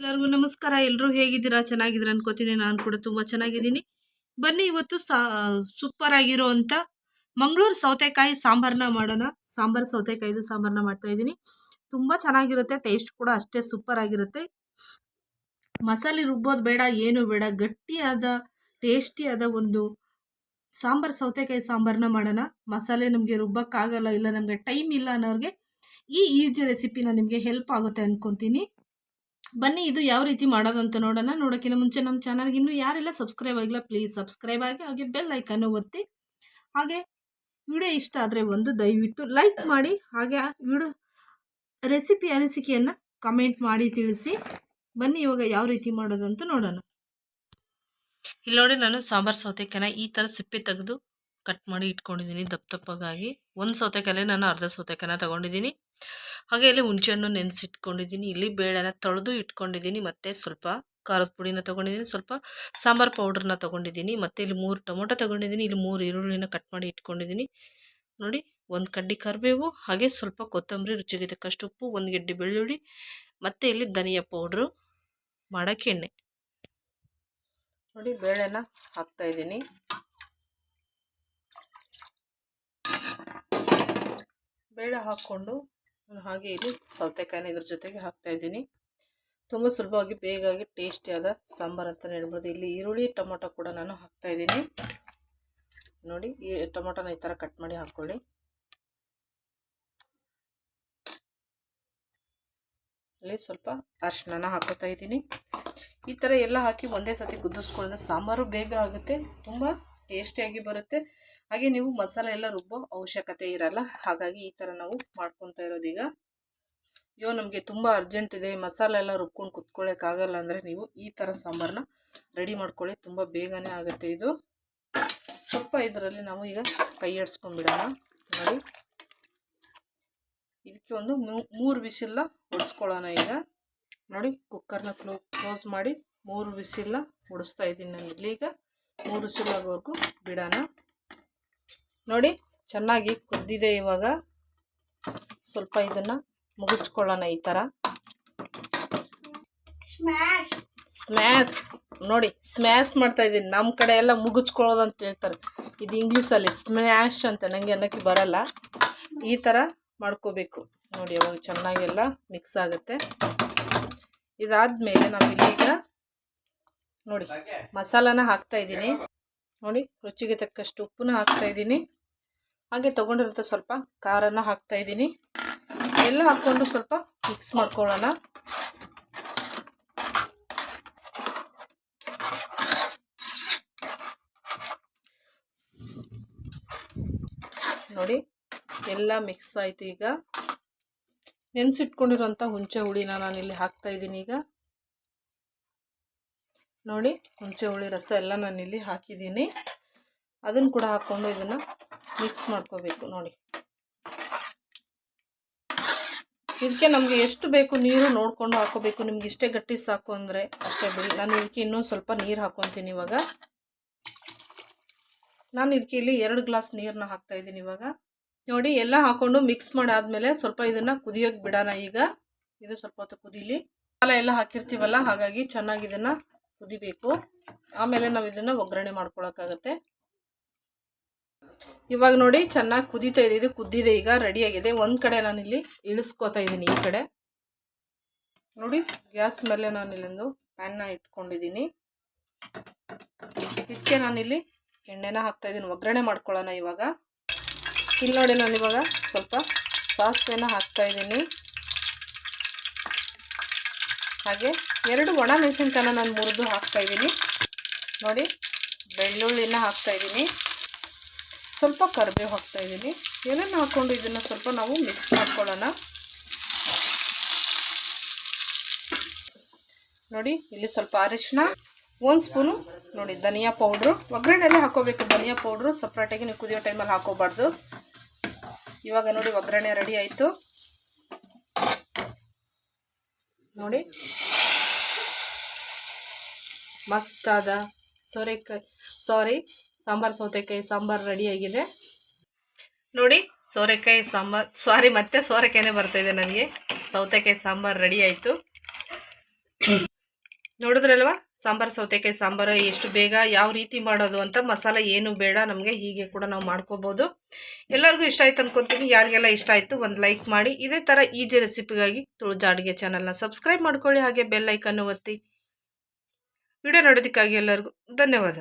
ಎಲ್ಲರಿಗೂ ನಮಸ್ಕಾರ. ಎಲ್ಲರೂ ಹೇಗಿದ್ದೀರಾ? ಚೆನ್ನಾಗಿದ್ದೀರಾ ಅನ್ಕೋತೀನಿ. ನಾನು ಕೂಡ ತುಂಬಾ ಚೆನ್ನಾಗಿದ್ದೀನಿ. ಬನ್ನಿ ಇವತ್ತು ಸಾ ಸೂಪರ್ ಆಗಿರೋ ಮಂಗಳೂರು ಸೌತೆಕಾಯಿ ಸಾಂಬಾರ್ನ ಮಾಡೋಣ. ಸಾಂಬಾರ್ ಸೌತೆಕಾಯಿದು ಸಾಂಬಾರ್ನ ಮಾಡ್ತಾ ಇದ್ದೀನಿ. ತುಂಬಾ ಚೆನ್ನಾಗಿರುತ್ತೆ. ಟೇಸ್ಟ್ ಕೂಡ ಅಷ್ಟೇ ಸೂಪರ್ ಆಗಿರುತ್ತೆ. ಮಸಾಲೆ ರುಬ್ಬೋದು ಬೇಡ, ಏನು ಬೇಡ. ಗಟ್ಟಿಯಾದ, ಟೇಸ್ಟಿಯಾದ ಒಂದು ಸಾಂಬಾರ್, ಸೌತೆಕಾಯಿ ಸಾಂಬಾರ್ನ ಮಾಡೋಣ. ಮಸಾಲೆ ನಮಗೆ ರುಬ್ಬಕ್ಕಾಗಲ್ಲ, ಇಲ್ಲ ನಮಗೆ ಟೈಮ್ ಇಲ್ಲ ಅನ್ನೋರಿಗೆ ಈ ಈಜಿ ರೆಸಿಪಿನ ನಿಮಗೆ ಹೆಲ್ಪ್ ಆಗುತ್ತೆ ಅನ್ಕೊಂತೀನಿ. ಬನ್ನಿ ಇದು ಯಾವ ರೀತಿ ಮಾಡೋದಂತ ನೋಡೋಣ. ನೋಡೋಕ್ಕಿಂತ ಮುಂಚೆ ನಮ್ಮ ಚಾನಲ್ಗೆ ಇನ್ನೂ ಯಾರೆಲ್ಲ ಸಬ್ಸ್ಕ್ರೈಬ್ ಆಗಿಲ್ಲ ಪ್ಲೀಸ್ ಸಬ್ಸ್ಕ್ರೈಬ್ ಆಗಿ, ಹಾಗೆ ಬೆಲ್ ಐಕನ್ನು ಒತ್ತಿ. ಹಾಗೆ ವಿಡಿಯೋ ಇಷ್ಟ ಆದರೆ ಒಂದು ದಯವಿಟ್ಟು ಲೈಕ್ ಮಾಡಿ, ಹಾಗೆ ವಿಡಿಯೋ ರೆಸಿಪಿ ಅನಿಸಿಕೆಯನ್ನು ಕಮೆಂಟ್ ಮಾಡಿ ತಿಳಿಸಿ. ಬನ್ನಿ ಇವಾಗ ಯಾವ ರೀತಿ ಮಾಡೋದು ಅಂತ ನೋಡೋಣ. ಇಲ್ಲಿ ನೋಡಿ ನಾನು ಸಾಂಬಾರು ಸೌತೆಕಾಯಿನ ಈ ಥರ ಸಿಪ್ಪೆ ತೆಗೆದು ಕಟ್ ಮಾಡಿ ಇಟ್ಕೊಂಡಿದ್ದೀನಿ ದಪ್ಪ ದಪ್ಪಗಾಗಿ ಒಂದು ಸೌತೆಕಾಯಲ್ಲಿ ನಾನು ಅರ್ಧ ಸೌತೆಕಾಯಿನ ತಗೊಂಡಿದ್ದೀನಿ. ಹಾಗೆ ಇಲ್ಲಿ ಹುಣಸೆಹಣ್ಣು ನೆನೆಸಿಟ್ಕೊಂಡಿದ್ದೀನಿ. ಇಲ್ಲಿ ಬೇಳೆನ ತೊಳೆದು ಇಟ್ಕೊಂಡಿದ್ದೀನಿ. ಮತ್ತು ಸ್ವಲ್ಪ ಖಾರದ ಪುಡಿನ ತೊಗೊಂಡಿದ್ದೀನಿ. ಸ್ವಲ್ಪ ಸಾಂಬಾರು ಪೌಡ್ರನ್ನ ತೊಗೊಂಡಿದ್ದೀನಿ. ಮತ್ತು ಇಲ್ಲಿ ಮೂರು ಟೊಮೊಟೊ ತೊಗೊಂಡಿದ್ದೀನಿ. ಇಲ್ಲಿ ಮೂರು ಈರುಳ್ಳಿನ ಕಟ್ ಮಾಡಿ ಇಟ್ಕೊಂಡಿದ್ದೀನಿ. ನೋಡಿ, ಒಂದು ಕಡ್ಡಿ ಕರಿಬೇವು, ಹಾಗೆ ಸ್ವಲ್ಪ ಕೊತ್ತಂಬರಿ ರುಚಿಗೆ ತಕ್ಕಷ್ಟು ಉಪ್ಪು, ಒಂದು ಗೆಡ್ಡೆ ಬೆಳ್ಳುಳ್ಳಿ, ಮತ್ತು ಇಲ್ಲಿ ಧನಿಯಾ ಪೌಡ್ರು, ಮಾಡೋಕ್ಕೆ ಎಣ್ಣೆ. ನೋಡಿ, ಬೇಳೆನ ಹಾಕ್ತಾಯಿದ್ದೀನಿ ಬೇಳೆ ಹಾಕ್ಕೊಂಡು ಹಾಗೆ ಇಲ್ಲಿ ಸೌತೆಕಾಯಿನ ಇದ್ರ ಜೊತೆಗೆ ಹಾಕ್ತಾ ಇದ್ದೀನಿ. ತುಂಬ ಸುಲಭವಾಗಿ ಬೇಗಾಗಿ ಟೇಸ್ಟಿಯಾದ ಸಾಂಬಾರು ಅಂತಲೇ ಹೇಳ್ಬೋದು. ಇಲ್ಲಿ ಈರುಳ್ಳಿ, ಟೊಮೊಟೊ ಕೂಡ ನಾನು ಹಾಕ್ತಾ ಇದ್ದೀನಿ. ನೋಡಿ, ಈ ಟೊಮೊಟೊನ ಈ ಥರ ಕಟ್ ಮಾಡಿ ಹಾಕ್ಕೊಳ್ಳಿ ಇಲ್ಲಿ ಸ್ವಲ್ಪ ಅರ್ಶಿನ ಹಾಕೋತಾ ಇದ್ದೀನಿ. ಈ ಥರ ಎಲ್ಲ ಹಾಕಿ ಒಂದೇ ಸತಿ ಕುದಿಸ್ಕೊಳ್ಳೋದು ಸಾಂಬಾರು ಬೇಗ ಆಗುತ್ತೆ. ತುಂಬ ಟೇಸ್ಟಿಯಾಗಿ ಬರುತ್ತೆ. ಹಾಗೆ ನೀವು ಮಸಾಲೆ ಎಲ್ಲ ರುಬ್ಬೋ ಅವಶ್ಯಕತೆ ಇರಲ್ಲ. ಹಾಗಾಗಿ ಈ ಥರ ನಾವು ಮಾಡ್ಕೊತಾ ಇರೋದೀಗ. ಅಯ್ಯೋ ನಮಗೆ ತುಂಬ ಅರ್ಜೆಂಟ್ ಇದೆ. ಮಸಾಲೆ ಎಲ್ಲ ರುಬ್ಕೊಂಡು ಕುತ್ಕೊಳ್ಳೋಕ್ಕಾಗಲ್ಲ ಅಂದರೆ ನೀವು ಈ ಥರ ಸಾಂಬಾರನ್ನ ರೆಡಿ ಮಾಡ್ಕೊಳ್ಳಿ. ತುಂಬ ಬೇಗನೆ ಆಗುತ್ತೆ ಇದು. ಸ್ವಲ್ಪ ಇದರಲ್ಲಿ ನಾವು ಈಗ ಕೈ ಆಡಿಸ್ಕೊಂಡ್ಬಿಡೋಣ ನೋಡಿ. ಇದಕ್ಕೆ ಒಂದು ಮೂರು ವಿಸಿಲ್ಲ ಹೊಡಿಸ್ಕೊಳ್ಳೋಣ ಈಗ. ನೋಡಿ ಕುಕ್ಕರ್ನ ಕ್ಲೋ ಕ್ಲೋಸ್ ಮಾಡಿ ಮೂರು ವಿಸಿಲ್ಲ ಹೊಡಿಸ್ತಾ ಇದ್ದೀನಿ ನಾನು ಇಲ್ಲಿ ಈಗ. ಮೂರು ವಿಸಿಲ್ ಆಗೋವರೆಗೂ ಬಿಡೋಣ. ನೋಡಿ ಚೆನ್ನಾಗಿ ಕುದ್ದಿದೆ ಇವಾಗ. ಸ್ವಲ್ಪ ಇದನ್ನು ಮುಗಿಸ್ಕೊಳ್ಳೋಣ ಈ ಥರ. ಸ್ಮ್ಯಾಶ್ ನೋಡಿ ಸ್ಮ್ಯಾಶ್ ಮಾಡ್ತಾ ಇದ್ದೀನಿ. ನಮ್ಮ ಕಡೆ ಎಲ್ಲ ಮುಗಿಸ್ಕೊಳ್ಳೋದು ಅಂತ ಹೇಳ್ತಾರೆ. ಇದು ಇಂಗ್ಲೀಷಲ್ಲಿ ಸ್ಮ್ಯಾಶ್ ಅಂತ ನನಗೆ ಅನ್ನೋಕ್ಕೆ ಬರಲ್ಲ. ಈ ಥರ ಮಾಡ್ಕೋಬೇಕು. ನೋಡಿ ಅವಾಗ ಚೆನ್ನಾಗೆಲ್ಲ ಮಿಕ್ಸ್ ಆಗುತ್ತೆ. ಇದಾದ ಮೇಲೆ ನಾವು ನಾವಿಲ್ಲೀಗ ನೋಡಿ ಮಸಾಲಾನ ಹಾಕ್ತಾ ಇದ್ದೀನಿ. ನೋಡಿ ರುಚಿಗೆ ತಕ್ಕಷ್ಟು ಉಪ್ಪನ್ನ ಹಾಕ್ತಾ ಇದ್ದೀನಿ. ಹಾಗೆ ತೊಗೊಂಡಿರುತ್ತೆ ಸ್ವಲ್ಪ ಖಾರನ ಹಾಕ್ತಾ ಇದ್ದೀನಿ. ಎಲ್ಲ ಹಾಕ್ಕೊಂಡು ಸ್ವಲ್ಪ ಮಿಕ್ಸ್ ಮಾಡ್ಕೊಳ್ಳೋಣ. ನೋಡಿ ಎಲ್ಲ ಮಿಕ್ಸ್ ಆಯಿತು ಈಗ. ನೆನೆಸಿಟ್ಕೊಂಡಿರೋಂಥ ಹುಂಚೆ ಹುಳಿನ ನಾನಿಲ್ಲಿ ಹಾಕ್ತಾ ಇದ್ದೀನಿ ಈಗ. ನೋಡಿ, ಹುಣಸೆ ಹುಳಿ ರಸ ಎಲ್ಲ ನಾನು ಇಲ್ಲಿ ಹಾಕಿದ್ದೀನಿ. ಅದನ್ನು ಕೂಡ ಹಾಕ್ಕೊಂಡು ಇದನ್ನು ಮಿಕ್ಸ್ ಮಾಡ್ಕೋಬೇಕು ನೋಡಿ. ಇದಕ್ಕೆ ನಮಗೆ ಎಷ್ಟು ಬೇಕು ನೀರು ನೋಡಿಕೊಂಡು ಹಾಕೋಬೇಕು. ನಿಮ್ಗೆ ಇಷ್ಟೇ ಗಟ್ಟಿ ಸಾಕು ಅಂದರೆ ಅಷ್ಟೇ ಬಿಡಿ. ನಾನು ಇದಕ್ಕೆ ಇನ್ನೂ ಸ್ವಲ್ಪ ನೀರು ಹಾಕ್ಕೊತೀನಿ ಇವಾಗ. ನಾನು ಇದಕ್ಕೆ ಇಲ್ಲಿ ಎರಡು ಗ್ಲಾಸ್ ನೀರನ್ನ ಹಾಕ್ತಾ ಇದ್ದೀನಿ ಇವಾಗ. ನೋಡಿ, ಎಲ್ಲ ಹಾಕ್ಕೊಂಡು ಮಿಕ್ಸ್ ಮಾಡಾದಮೇಲೆ ಸ್ವಲ್ಪ ಇದನ್ನು ಕುದಿಯೋಕೆ ಬಿಡೋಣ ಈಗ. ಇದು ಸ್ವಲ್ಪ ಹೊತ್ತು ಕುದೀಲಿ. ಮಸಾಲ ಎಲ್ಲ ಹಾಕಿರ್ತೀವಲ್ಲ, ಹಾಗಾಗಿ ಚೆನ್ನಾಗಿ ಇದನ್ನು ಕುದಿಬೇಕು. ಆಮೇಲೆ ನಾವು ಇದನ್ನು ಒಗ್ಗರಣೆ ಮಾಡ್ಕೊಳಕ್ಕಾಗತ್ತೆ. ಇವಾಗ ನೋಡಿ ಚೆನ್ನಾಗಿ ಕುದೀತಾ ಇದೆ, ಇದು ಕುದ್ದಿದೆ, ಈಗ ರೆಡಿಯಾಗಿದೆ ಒಂದು ಕಡೆ ನಾನಿಲ್ಲಿ ಇಳಿಸ್ಕೋತಾ ಇದ್ದೀನಿ ಈ ಕಡೆ. ನೋಡಿ, ಗ್ಯಾಸ್ ಮೇಲೆ ನಾನು ಇಲ್ಲೊಂದು ಪ್ಯಾನ್ನ ಇಟ್ಕೊಂಡಿದ್ದೀನಿ ಇದಕ್ಕೆ ನಾನಿಲ್ಲಿ ಎಣ್ಣೆನ ಹಾಕ್ತಾ ಇದ್ದೀನಿ ಒಗ್ಗರಣೆ ಮಾಡ್ಕೊಳ್ಳೋಣ ಇವಾಗ. ಇಲ್ಲಿ ನೋಡಿ ನಾನು ಇವಾಗ ಸ್ವಲ್ಪ ಸಾಸಿವೆನ ಹಾಕ್ತಾ ಇದ್ದೀನಿ ಹಾಗೆ ಎರಡು ಒಣ ಮೆಣಸಿನ್ಕಾಯನ್ನ ನಾನು ಮುರಿದು ಹಾಕ್ತಾ ಇದ್ದೀನಿ. ನೋಡಿ, ಬೆಳ್ಳುಳ್ಳಿನ ಹಾಕ್ತಾ ಇದ್ದೀನಿ. ಸ್ವಲ್ಪ ಕರಿಬೇವು ಹಾಕ್ತಾ ಇದ್ದೀನಿ. ಏನೇನು ಹಾಕ್ಕೊಂಡು ಇದನ್ನು ಸ್ವಲ್ಪ ನಾವು ಮಿಕ್ಸ್ ಮಾಡ್ಕೊಳ್ಳೋಣ. ನೋಡಿ, ಇಲ್ಲಿ ಸ್ವಲ್ಪ ಅರಿಶಿನ ಒಂದು ಸ್ಪೂನು, ನೋಡಿ, ಧನಿಯಾ ಪೌಡ್ರು. ಒಗ್ಗರಣೆಲ್ಲೇ ಹಾಕೋಬೇಕು ಧನಿಯಾ ಪೌಡ್ರು ಸಪ್ರೇಟಾಗಿ ನೀವು ಕುದಿಯೋ ಟೈಮಲ್ಲಿ ಹಾಕೋಬಾರ್ದು ಇವಾಗ ನೋಡಿ, ಒಗ್ಗರಣೆ ರೆಡಿ ಆಯಿತು. ನೋಡಿ. ಮಸ್ತಾದ ಸೋರೆಕಾಯಿ ಸಾರಿ, ಸಾಂಬಾರು, ಸೌತೆಕಾಯಿ, ಸಾಂಬಾರು ರೆಡಿಯಾಗಿದೆ ನೋಡಿ, ಸೋರೆಕಾಯಿ, ಸಾಂಬಾರು, ಸಾರಿ ಮತ್ತೆ ಸೋರೆಕಾಯಿನೇ ಬರ್ತಾಯಿದೆ ನನಗೆ. ಸೌತೆಕಾಯಿ, ಸಾಂಬಾರು ರೆಡಿ ಆಯಿತು. ನೋಡಿದ್ರಲ್ವಾ? ಸಾಂಬಾರು, ಸೌತೆಕಾಯಿ ಸಾಂಬಾರು ಎಷ್ಟು ಬೇಗ ಯಾವ ರೀತಿ ಮಾಡೋದು ಅಂತ ಮಸಾಲೆ ಏನು ಬೇಡ ನಮಗೆ, ಹೀಗೆ ಕೂಡ ನಾವು ಮಾಡ್ಕೋಬೋದು. ಎಲ್ಲರಿಗೂ ಇಷ್ಟ ಆಯ್ತು ಅನ್ಕೊತೀನಿ. ಯಾರಿಗೆಲ್ಲ ಇಷ್ಟ ಆಯಿತು ಒಂದು ಲೈಕ್ ಮಾಡಿ. ಇದೇ ಥರ ಈಜಿ ರೆಸಿಪಿಗಾಗಿ ತುಳಿದ ಅಡುಗೆ ಚಾನಲ್ನ ಸಬ್ಸ್ಕ್ರೈಬ್ ಮಾಡ್ಕೊಳ್ಳಿ. ಹಾಗೆ ಬೆಲ್ಲೈಕನ್ನು ಒತ್ತಿ. ವಿಡಿಯೋ ನೋಡೋದಕ್ಕಾಗಿ ಎಲ್ಲರಿಗೂ ಧನ್ಯವಾದ.